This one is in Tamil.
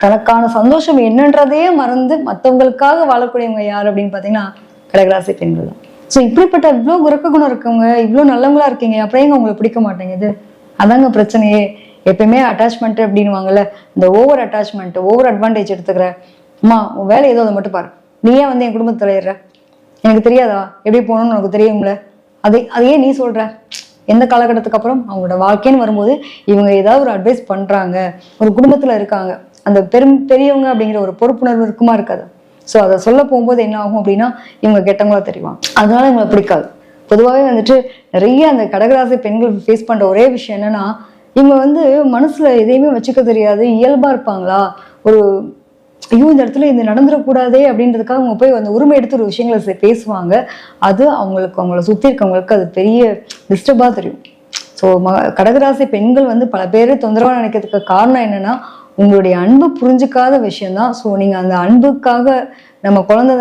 தனக்கான சந்தோஷம் என்னன்றதையே மறந்து மற்றவங்களுக்காக வாழக்கூடியவங்க யார் அப்படின்னு பார்த்தீங்கன்னா கடகராசி பெண்கள் தான். ஸோ இப்படிப்பட்ட இவ்வளோ உறக்க குணம் இருக்கவங்க இவ்வளோ நல்லவங்களா இருக்கீங்க அப்புறம் உங்களுக்கு உங்களை பிடிக்க மாட்டேங்குது. அதாங்க பிரச்சனையே. எப்பயுமே அட்டாச்மெண்ட் அப்படின்வாங்கல்ல இந்த ஓவர் அட்டாச்மெண்ட் ஓவர் அட்வான்டேஜ் எடுத்துக்கிற. அம்மா உன் வேலை ஏதோ அதை மட்டும் பாரு. நீ ஏன் வந்து என் குடும்பத்தை தலையிடுற? எனக்கு தெரியாதா? எப்படி போகணும்னு உனக்கு தெரியும்ல? அதை அதையே நீ சொல்ற? எந்த காலகட்டத்துக்கு அப்புறம்? அவங்களோட வாழ்க்கைன்னு வரும்போது இவங்க ஏதாவது ஒரு அட்வைஸ் பண்றாங்க. ஒரு குடும்பத்துல இருக்காங்க. அந்த பெரும் பெரியவங்க அப்படிங்கிற ஒரு பொறுப்புணர்வு இருக்குமா இருக்காது. ஸோ அதை சொல்ல போகும்போது என்ன ஆகும் அப்படின்னா இவங்க கெட்டவங்களா தெரியுவான் அதனால இவங்களை பிடிக்காது. பொதுவாகவே வந்துட்டு நிறைய அந்த கடகராசி பெண்கள் ஃபேஸ் பண்ற ஒரே விஷயம் என்னன்னா இவங்க வந்து மனசுல எதையுமே வச்சுக்க தெரியாது இயல்பா இருப்பாங்களா? ஒரு ஐயோ இந்த இடத்துல இது நடந்துடக்கூடாதே அப்படின்றதுக்காக அவங்க போய் அந்த உரிமை எடுத்து ஒரு விஷயங்களை பேசுவாங்க. அது அவங்களுக்கு அவங்கள சுற்றி இருக்கவங்களுக்கு அது பெரிய டிஸ்டர்பாக தெரியும். ஸோ ம கடகராசி பெண்கள் வந்து பல பேர் தொந்தரவாக நினைக்கிறதுக்கு காரணம் என்னன்னா உங்களுடைய அன்பு புரிஞ்சுக்காத விஷயம்தான். ஸோ நீங்கள் அந்த அன்புக்காக நம்ம குழந்தை